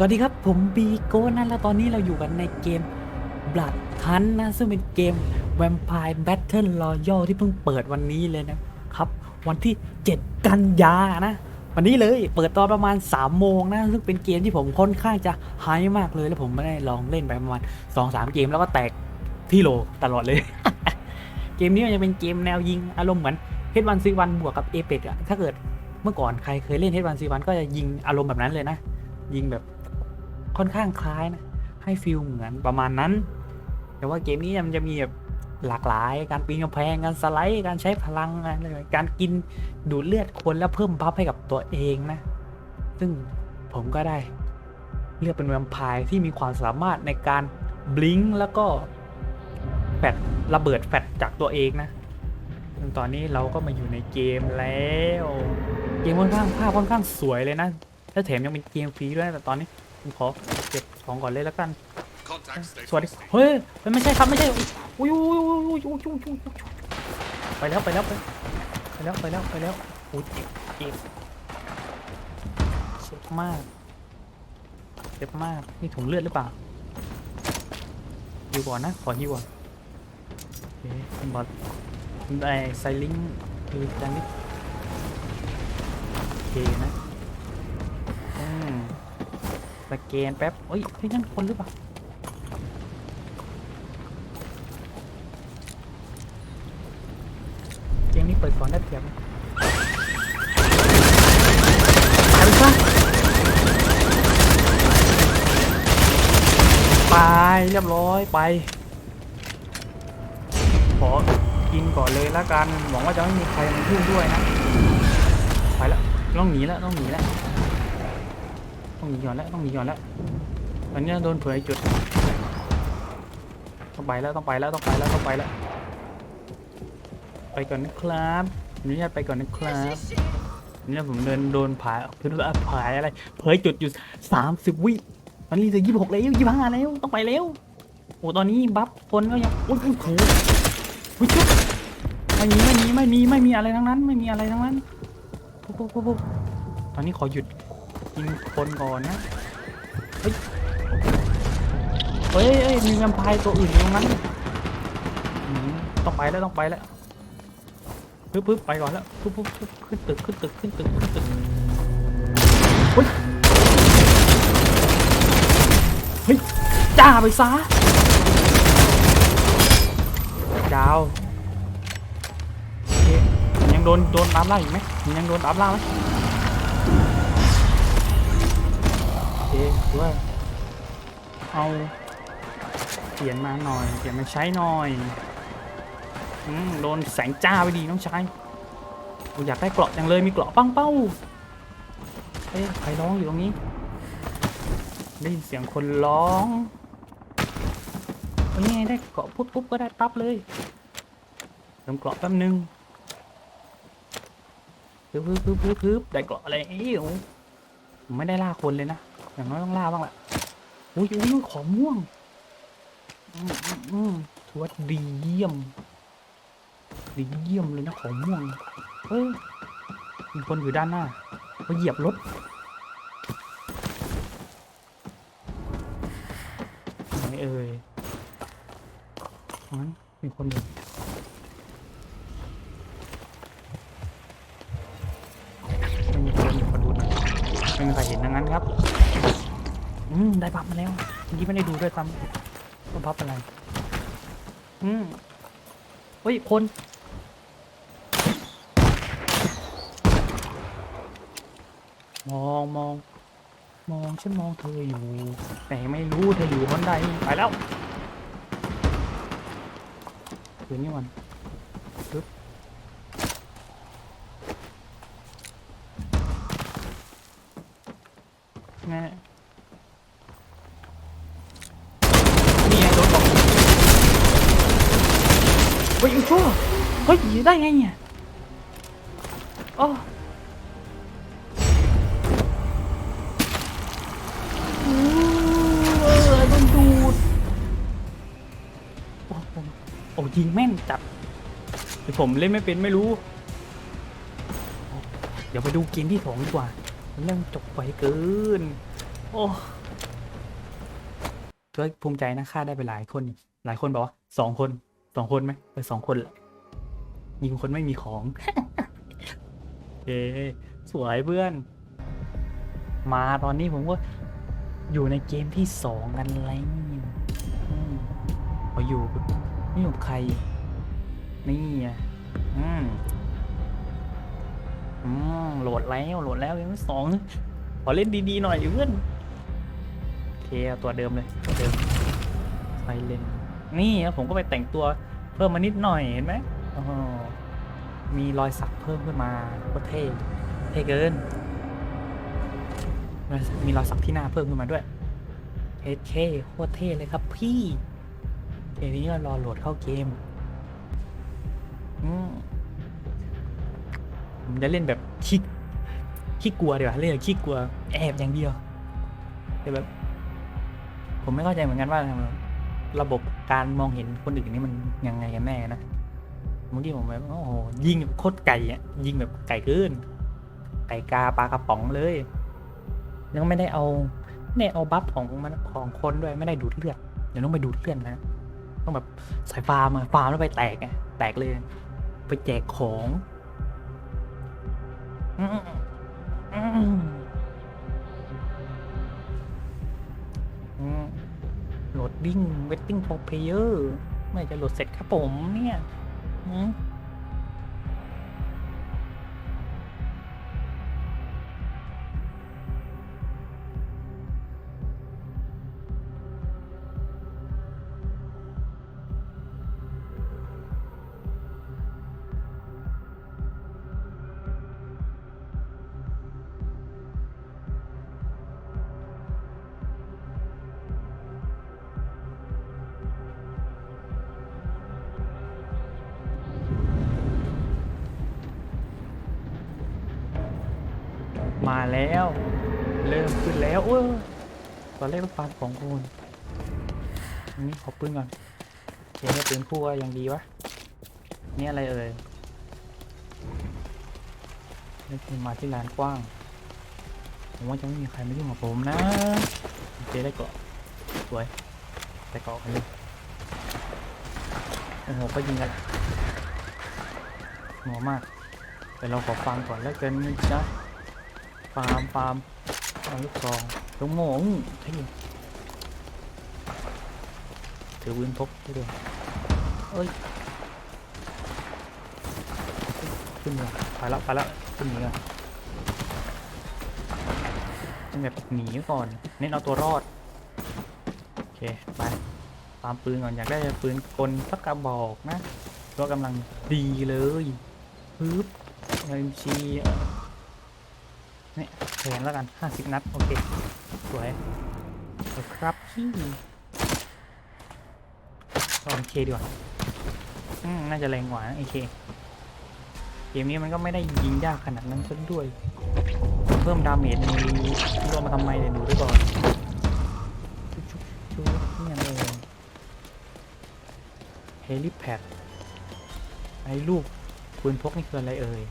สวัสดีครับ ผมบีโก้นะแล้วตอนนี้เราอยู่กันในเกม Blood Hunt นะ ซึ่งเป็นเกม Vampire Battle Royale ที่เพิ่งเปิดวันนี้เลยนะครับ วันที่ 7 กันยานะ วันนี้เลยเปิดตอนประมาณ 3 โมงนะ ซึ่งเป็นเกมที่ผมค่อนข้างจะไฮมากเลย แล้วผมไม่ได้ลองเล่นไปประมาณ 2-3 เกมแล้วก็แตกที่โลตลอดเลย เกมนี้มันจะเป็นเกมแนวยิงอารมณ์เหมือน H1 C1 บวกกับ Apex อะถ้าเกิดเมื่อก่อนใครเคยเล่น H1 C1 ก็จะยิงอารมณ์แบบนั้นเลยนะ ยิงแบบ ค่อนข้างคล้ายนะ ให้ฟิลเหมือนประมาณนั้น แต่ว่าเกมนี้มันจะมีแบบหลากหลาย การปีนกำแพง การสไลด์ การใช้พลังอะไรการกินดูดเลือดคนแล้วเพิ่มบัฟให้กับตัวเองนะ ซึ่งผมก็ได้เลือกเป็นแวมไพร์ที่มีความสามารถในการบลิงก์แล้วก็แฟดระเบิดแฟดจากตัวเองนะตอนนี้เราก็มาอยู่ในเกมแล้ว เกมค่อนข้างภาพค่อนข้างสวยเลยนะ ถ้าแถมยังเป็นเกมฟรีด้วยแต่ตอนนี้ ผมขอเก็บของก่อนเลยแล้วกัน สวัสดี เฮ้ยไม่ใช่ครับไม่ใช่อ้ยอุ้ยอุ้ยอุ้ยอุ้ยอุ้ยไปแล้วไปแล้วไปแล้วไปแล้วไปแล้วโอ้ยเจ็บเจ็บเจ็บมากเจ็บมากนี่ถุงเลือดหรือเปล่าอยู่ก่อนนะขอฮิวก่อนโอยคบอทไอไซลิงคือจันนิดโอเคนะอืม สแกนแป๊บเอ้ยเฮ้ยนั่นคนหรือเปล่าเกมนี้เปิดก่อนได้เปรียบตายไปซะไปเรียบร้อยไปขอกินก่อนเลยละกันหวังว่าจะไม่มีใครมายุ่งด้วยนะไปแล้วต้องหนีแล้วต้องหนีแล้ว ต้องหนีก่อนแล้วต้องหนีก่อนแล้วตอนนี้โดนเผยจุดต้องไปแล้วต้องไปแล้วต้องไปแล้วต้องไปแล้ว ไปก่อนนะครับอนุญาตไปก่อนนะครับนี่ผมเดินโดนผายพื่อนผายอะไร เผยจุดอยู่สามสิบวิตอนนี้จะยี่สิบหกแล้วยี่สิบห้าแล้วต้องไปแล้วโอ้ตอนนี้บัฟคนก็ยังโอ้ยโอ้โหโอ้ยจุ๊บไม่มีไม่มีไม่มีไม่มีอะไรทั้งนั้น ไม่มีอะไรทั้งนั้นปุ๊บปุ๊บปุ๊บปุ๊บตอนนี้ขอหยุด กินคนก่อนนะ เฮ้ย เฮ้ยเฮ้ยมีแวมไพร์ตัวอื่นอยู่ตรงนั้นอืมต้องไปแล้วต้องไปแล้วปึ๊บปึ๊บไปก่อนแล้วปึ๊บปึ๊บปึ๊บขึ้นตึกขึ้นตึกขึ้นตึกขึ้นตึกเฮ้ยเฮ้ยจ้าไปซะดาวโอเคยังโดนโดนตามล่าอยู่ไหมยังโดนตามล่าไหม โอเคถือว่าเอาเปลี่ยนมาหน่อยเปลี่ยนมาใช้หน่อยอืมโดนแสงจ้าไปดีน้องชายผมอยากได้เกราะจังเลยมีเกราะปังเป้าเอ๊ะใครร้องอยู่ตรงนี้ได้ยินเสียงคนร้องนี่ไงได้เกราะปุ๊บปุ๊บก็ได้ปั๊บเลยเติมเกราะแป๊บนึงปึ๊บปึ๊บปึ๊บปึ๊บได้เกราะอะไรเอ้ยไม่ได้ล่าคนเลยนะ อย่างน้อยต้องล่าบ้างแหละอุ้ยอุ้ยของม่วงอืมอืมถือว่าดีเยี่ยม ดีเยี่ยมเลยนะของม่วง เฮ้ย มีคนอยู่ด้านหน้าเขาเหยียบรถไหนเอ่ยอ๋อมีคนอยู่ไม่มีคนขอดูหน่อยไม่มีใครเห็นดังนั้นครับ อืมได้บัฟมาแล้วเมื่อกี้ไม่ได้ดูด้วยซ้ำว่าบัฟอะไร อืมเฮ้ยคนมองมอง มองฉันมองเธออยู่ แต่ไม่รู้เธออยู่คนใดไปแล้วคืนนี้มันปึ๊บไงเนี่ยนี่ไงโดนบอกเฮ้ยอีชั่ว เฮ้ได้ไงเนี่ยโอ้โดนดูดโอ้โหโอ้ยิงแม่นจัดแต่ผมเล่นไม่เป็นไม่รู้ เดี๋ยวไปดูเกมที่สองดีกว่าเรื่องจบไวเกิน โอ้ก็ภูมิใจนะฆ่าได้ไปหลายคน หลายคนบอกว่าสองคนสองคนไหมไปสองคนแหละ ยิงคนไม่มีของ เอสวยเพื่อน มาตอนนี้ผมก็อยู่ในเกมที่สองกันแล้วพออยู่นี่อยู่ใคร นี่อะอืมอืมโหลดแล้วโหลดแล้วเกมที่สองขอเล่นดีๆหน่อยเพื่อนโอเคตัวเดิมเลยตัวเดิมไซเลนนี่ผมก็ไปแต่งตัวเพิ่มมานิดหน่อยเห็นไหม มีรอยสักเพิ่มขึ้นมาโคตรเท่เท่เกิน มีรอยสักที่หน้าเพิ่มขึ้นมาด้วยเท่เท่โคตรเท่เลยครับพี่เกมนี้ก็รอโหลดเข้าเกมอืมผมจะเล่นแบบขี้ขี้กลัวดีกว่าเล่นแบบขี้กลัวแอบอย่างเดียวแต่แบบ ผมไม่เข้าใจเหมือนกันว่าระบบการมองเห็นคนอื่นนี่มันยังไงกันแน่นะ เมื่อกี้ผมแบบโอ้โหยิงแบบโคตรไก่อะยิงแบบไก่เกินไก่กาปลากระป๋องเลยยังไม่ได้เอาไม่ได้เอาบัฟของมันของคนด้วยไม่ได้ดูดเลือดเดี๋ยวต้องไปดูดเลือดนะ ต้องแบบสายฟาร์มอะฟาร์มแล้วไปแตกไงแตกเลย ไปแจกของโหลดดิ้ง waiting for player เมื่อไหร่จะโหลดเสร็จครับผมเนี่ย อื มาแล้ว เริ่มขึ้นแล้วเออตอนแรกต้องฟังของคุณนี่ขอปืนก่อนเดี๋ยวปืนคู่ว่ายังดีวะนี่อะไรเอ่ยนี่คือมาที่ลานกว้าง ผมว่าจะไม่มีใครมายุ่งกับผมนะเจได้เกาะสวยได้เกาะกันเลยโอ้โหก็ยิงกันหัวมากแต่เราขอฟังก่อนแล้วกันนะจ๊ะาร์มฟาร์มเอาลูกซองลูกโม่อื้อเท่ถือปืนพกไปด้วยเอ้ยขึ้นมาไปแล้วไปแล้วขึ้นเหนือต้องแบบหนีก่อน เน้นเอาตัวรอด โอเค ไป ตามปืนก่อน อยากได้ปืนกลสักกระบอกนะตัวกำลังดีเลยฮึบเอ็มชีเนี่ยแทนแล้วกันห้าสิบนัด โอเคสวยสวยครับพี่ลองเคดีกว่าอืมน่าจะแรงกว่านะไอเคเกมนี้มันก็ไม่ได้ยิงยากขนาดนั้นซะด้วย เพิ่มดาเมจในรวมมาทำไมเดี๋ยวดูด้วยก่อนชุบชุบชุบเนี่ยเลยเฮลิแพดไอ้ลูกปืนพกนี่คืออะไรเอ่ย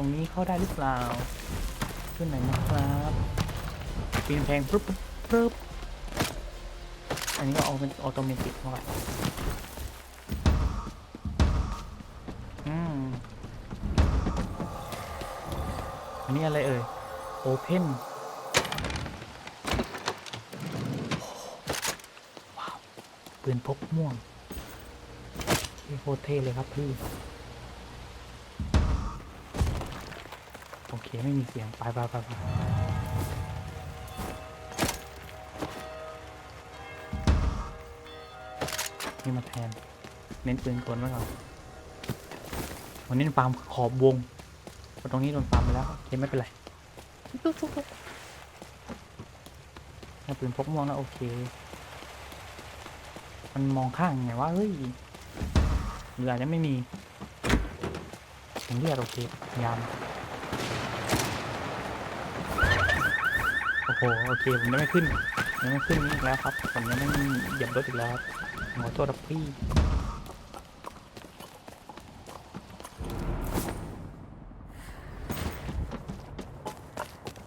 รงนี้เข้าได้หรือเปล่า ขึ้นไหนนะครับปีนแพงปุ๊บปุ๊บอันนี้ก็เอาเป็นออโตเมติกมาก่อนอืมอันนี้อะไรเอ่ยโอเพนว้าวปืนพกม่วงโคตรเท่เลยครับพี่ โอเค ไม่มีเสียง ไปไปไปไปนี่มาแทน เน้นปืนกลไว้ก่อนวันนี้ฟาร์มขอบวงเพราะตรงนี้โดนฟาร์มไปแล้ว โอเค ไม่เป็นไรถ้าปืนพกม่วงนะโอเค มันมองข้างไงว่าเฮ้ยหรืออาจจะไม่มีผมเรียกโอเคพยายาม โอ้โหโอเคผมยังไม่ขึ้นยังไม่ขึ้นนี่อีกแล้วครับผมยังไม่เหยียบรถอีกแล้วครับขอโทษครับพี่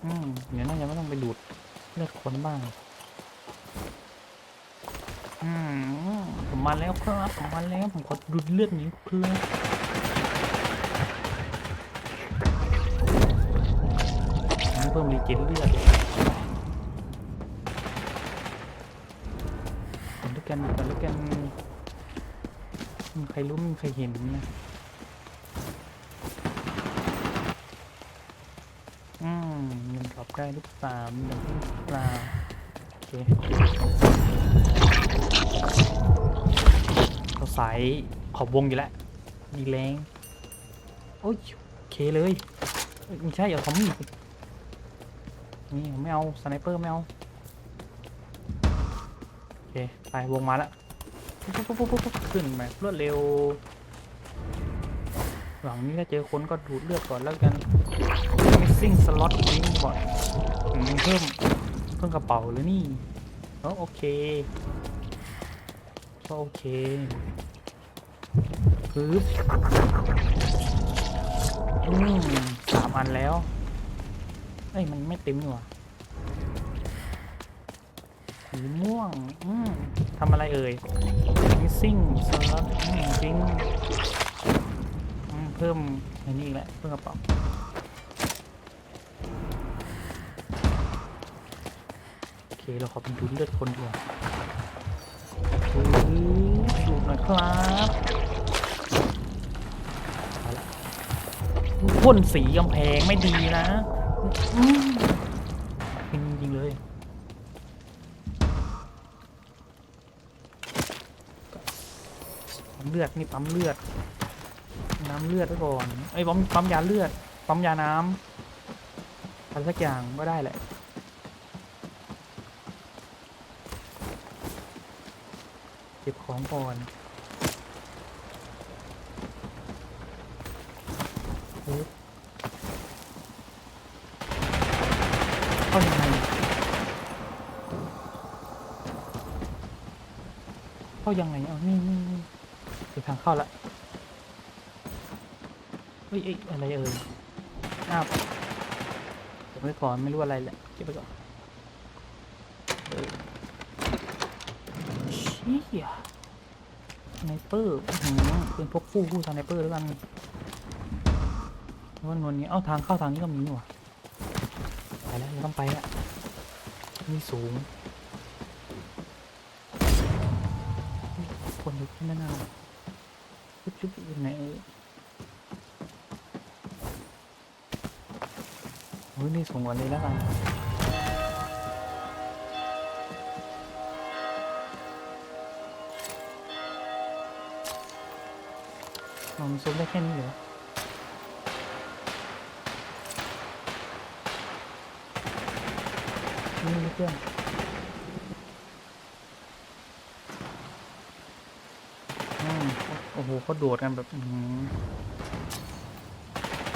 อืมเดี๋ยวน่าจะไม่ต้องไปดูดเลือดคนบ้างอืมผมมาแล้วครับผมมาแล้วผมขอดูดเลือดนี้เพื่อเพิ่มรีเจนเลือด กันด้วยกันกันด้วกันใครรู้มีใครเห็นนะอืมมันตอบได้หรือเปล่ามันตอบได้หรือเปลาโอเคเราสายขอบวงอยู่แล้วมีแรงโอ้ยโอเคเลยไม่ใช่เอาทอมมี่นี่ไม่เอาสไนเปอร์ไม่เอา เคไปวงมาแล้วปุ๊บปุ๊บปุ๊บปุ๊บขึ้นไปรวดเร็ว หลังนี้ถ้าเจอคนก็ดูดเลือดก่อนแล้วกัน missing slot ring bot อืมเพิ่มเพิ่มกระเป๋าเลยนี่เออโอเคก็โอเคปึ๊บอืมสามอันแล้ว เอ้ย มันไม่เต็มนี่หว่า สีม่วงอืมทำอะไรเอ่ย missing slot อืมจริงอืมเพิ่มอันนี้อีกแล้วเพิ่มกระเป๋าโอเค เราขอเป็นดูเลือดคนดีกว่าดูดูหน่อยครับเอาละพ่นสีกำแพงไม่ดีนะ เลือดนี่ปั๊มเลือด น้ำเลือดไว้ก่อนไอ้ปั๊มปั๊มยาเลือดปั๊มยาน้ำอะไรสักอย่างก็ได้แหละเก็บของก่อนเข้ายังไงเข้ายังไง เอานี่ นี่นี่เดี๋ยวทางเข้าละเฮ้ยเอ้ยอะไรเอ่ยอ้าวเก็บไว้ก่อนไม่รู้อะไรแหละเก็บไว้ก่อนเออชี่ยสไนเปอร์อื้อหือเป็นพวกคู่คู่สไนเปอร์แล้วกันวันวันนี้เอ้าทางเข้าทางนี้ก็มีหว่าไปแล้วต้องไปละมีสูงคนลุกขึ้นหน้า จุ๊บจุ๊บอยู่ไหนเอ่ยโอ้ยนี่สูงกว่าเลยแล้วกันมันซูมได้แค่นี้เหรอนี่เพื่อนอืม โอ้โหเขาโดดกันแบบหือ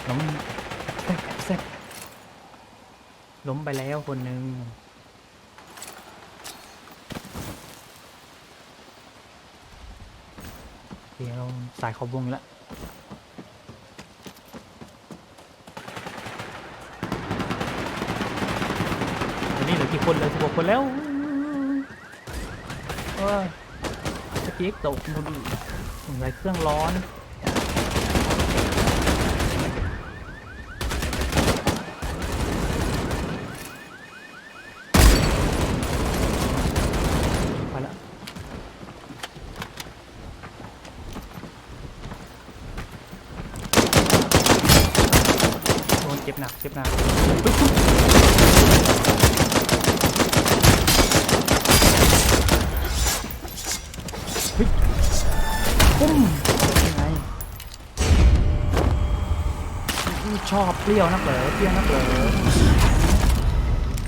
ล้มแซ่บแซ่บล้มไปแล้วคนหนึ่งเดี๋ยวสายขอบวงแล้ววันนี้เหลือกี่คนเลยสิบหกคนแล้วเออสกีกตกมุดอ ไรเครื่องร้อนไปละโดนเจ็บหนักเจ็บหนัก เปรี้ยวนักเหรอเปรี้ยวนักเหรอ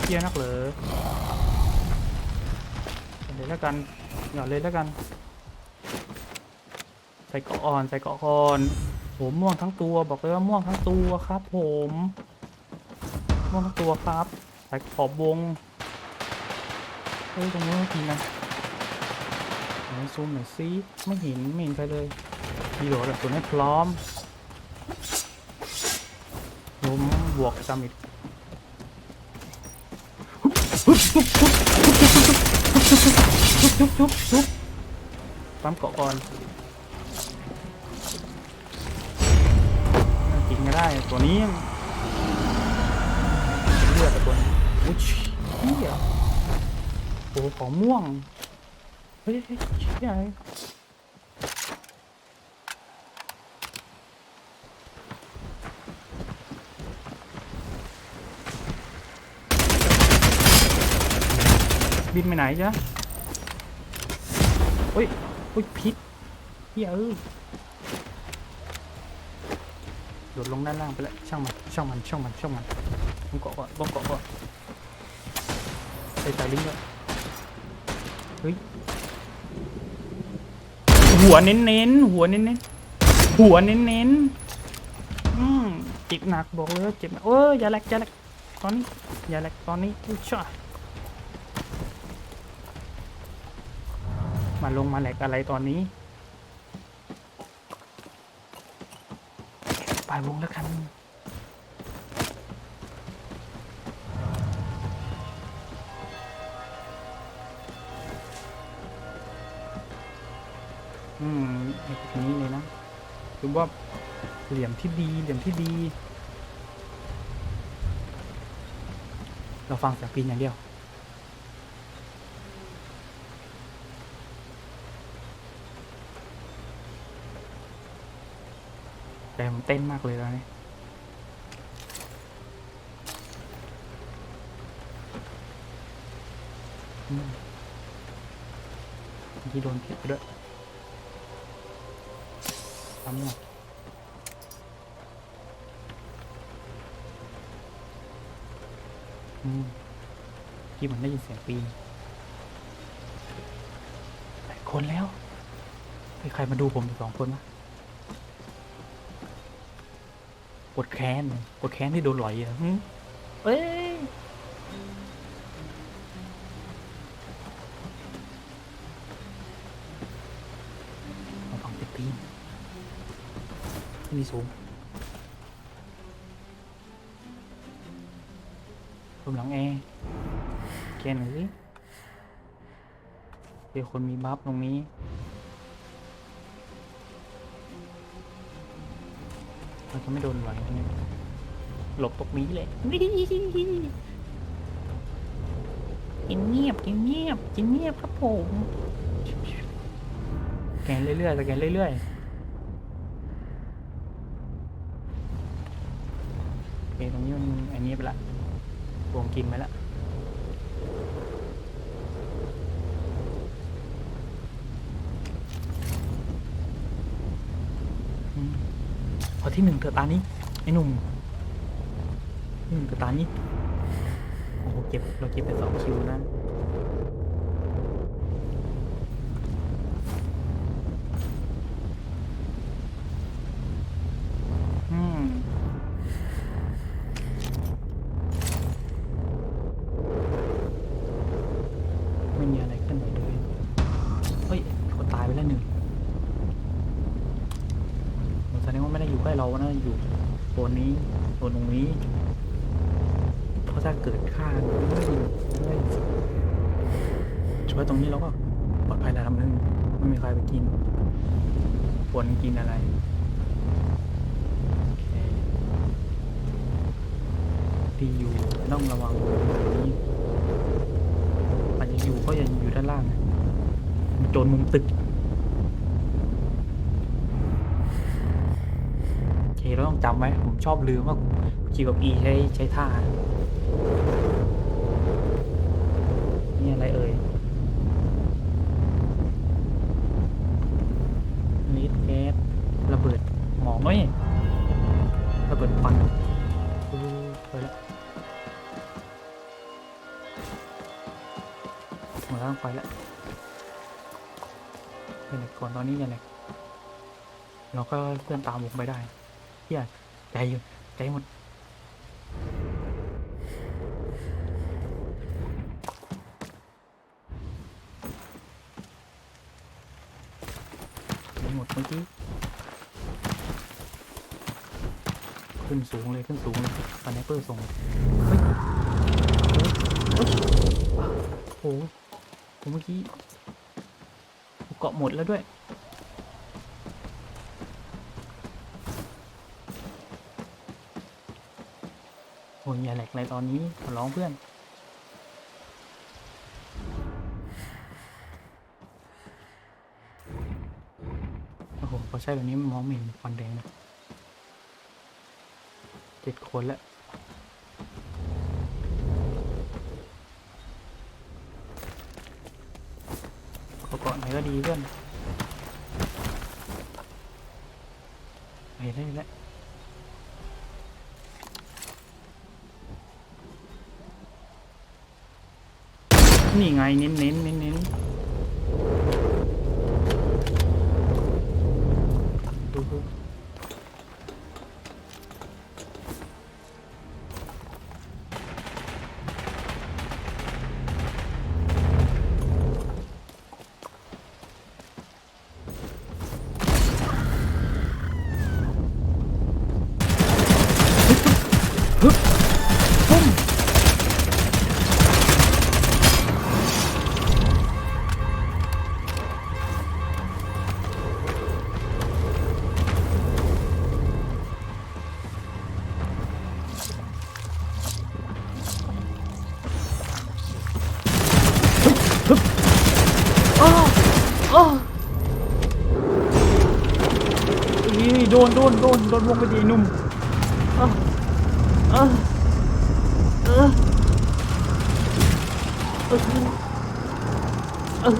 เปรี้ยวนักเหรอเอาเลยแล้วกันหย่อนเลยแล้วกัน ใส่เกาะอ่อนใส่เกาะอ่อนโหม่วงทั้งตัวบอกเลยว่าม่วงทั้งตัวครับ ผมม่วงทั้งตัวครับใส่ขอบวงเฮ้ยตรงนู้นทีนะไหนซูมหน่อยซิไม่เห็นไม่เห็นใครเลยมีโหลดแบบตัวให้พร้อม ล้มบวกจำอีกชุบชุบชุบชุบปั๊มเกาะก่อนกินก็ได้ตัวนี้เลือดต่ตัวนี้อุ้ยเฮียโอ้ของม่วงเฮ้ยเฮ้ยเชี่ย บินไปไหนจ๊ะโอ้ยโอ้ยพิษเฮียเอ้ยโดดลงด้านล่างไปแล้วช่างมันช่างมันช่างมันช่างมันต้องเกาะก่อนต้องเกาะก่อนใส่ตาลิงก์ด้วยเฮ้ยหัวเน้นๆหัวเน้นๆหัวเน้นๆอืมเจ็บหนักบอกเลยเจ็บหนักเอออย่าแลกอย่าแลกตอนนี้อย่าแลกตอนนี้อุ้ยช่า มาลงมาแหลกอะไรตอนนี้ไปวงแล้วกันอืมไอ้ตรงนี้เลยนะคือว่าเหลี่ยมที่ดีเหลี่ยมที่ดี เราฟังเสียงปีนอย่างเดียว แต่ผม เต้นมากเลยแล้วเนี่ยอืมเมื่โดนผิดไปด้วยทำหน่อยอืมที่มันได้ยินเสียงปีนหลายคนแล้วใครมาดูผมอยู่สองคนวะ ปวดแค้นปวดแค้นที่โดนหลอยอะหึเอ้ยมาฟังเติดตีนมีสูงรวมหลังแอร์แกนหน่อยสิเดี๋ยวคนมีบัฟตรงนี้ มันจะไม่โดนหลอยตรงหลบตรงนี้เลยกินเงียบกินเงียบกินเงียบครับผมแกนเรื่อยๆสแกนเรื่อยๆโอเคตรงนี้มันอันนี้ไปละวงกินไปละอืมพอ ที่หนึ่งเถอะตานี้ไอ้หนุ่มที่หนึ่งเถอะตานี้โอ้โหเก็บเราเก็บไปสองคิวนะ อืม ไม่มีอะไรขึ้นไหนเลยเฮ้ยคนตายไปแล้วหนึ่งผมแสดงว่าไม่ได้อยู่ใกล้เรานะอยู่โซนนี้โซนตรงนี้ เพราะถ้าเกิดฆ่าไม่ไม่ช่วยตรงนี้เราก็ปลอดภัยระดับหนึ่งไม่มีใครไปกินควรกินอะไรโอเคดีอยู่ต้องระวังนี้อาจจะอยู่ก็ย่าอยู่ด้านล่างนะโจรมุมตึกโอเคเราต้องจำไว้ผมชอบลืมว่าคีกับ E ใช้ใช้ท่า ย่าแหลกก่อนตอนนี้อย่าแหลกเราก็เพื่อนตามวงไปได้เฮียใจอยู่ใจหมดใจหมดเมื่อกี้ขึ้นสูงเลยขึ้นสูงเลยสไนเปอร์ส่งเฮ้ยโอ้โหเมื่อกี้ เกาะหมดแล้วด้วย โอ้ยอย่าแหลกเลยตอนนี้ ขอร้องเพื่อนโอ้โหพอใช่แบบนี้มองไม่เห็นควันแดงเลยเจ็ดคนแล้ว ขอเกาะ ไหนเพื่อนไปได้แล้วนี่ไงเน้นเน้นเน้น ดนโดนโดนวงไปดีนุ่มอ้ออ้อเออเออเออ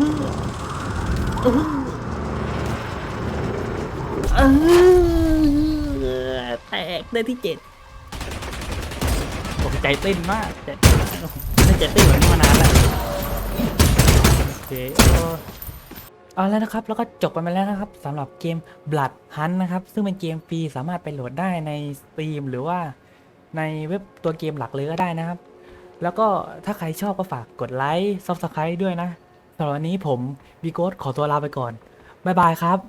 เออเออแตกได้ที่เจ็ดผมใจเต้นมากแต่ไม่ใจเต้นแบบนี้มานานแล้วโอเค เอาแล้วนะครับ แล้วก็จบไปมาแล้วนะครับสำหรับเกม Blood Hunt นะครับ ซึ่งเป็นเกมฟรีสามารถไปโหลดได้ใน Steam หรือว่าในเว็บตัวเกมหลักเลยก็ได้นะครับ แล้วก็ถ้าใครชอบก็ฝากกดไลค์ Subscribe ด้วยนะสำหรับวันนี้ผมบีโกสขอตัวลาไปก่อน บ๊ายบายครับ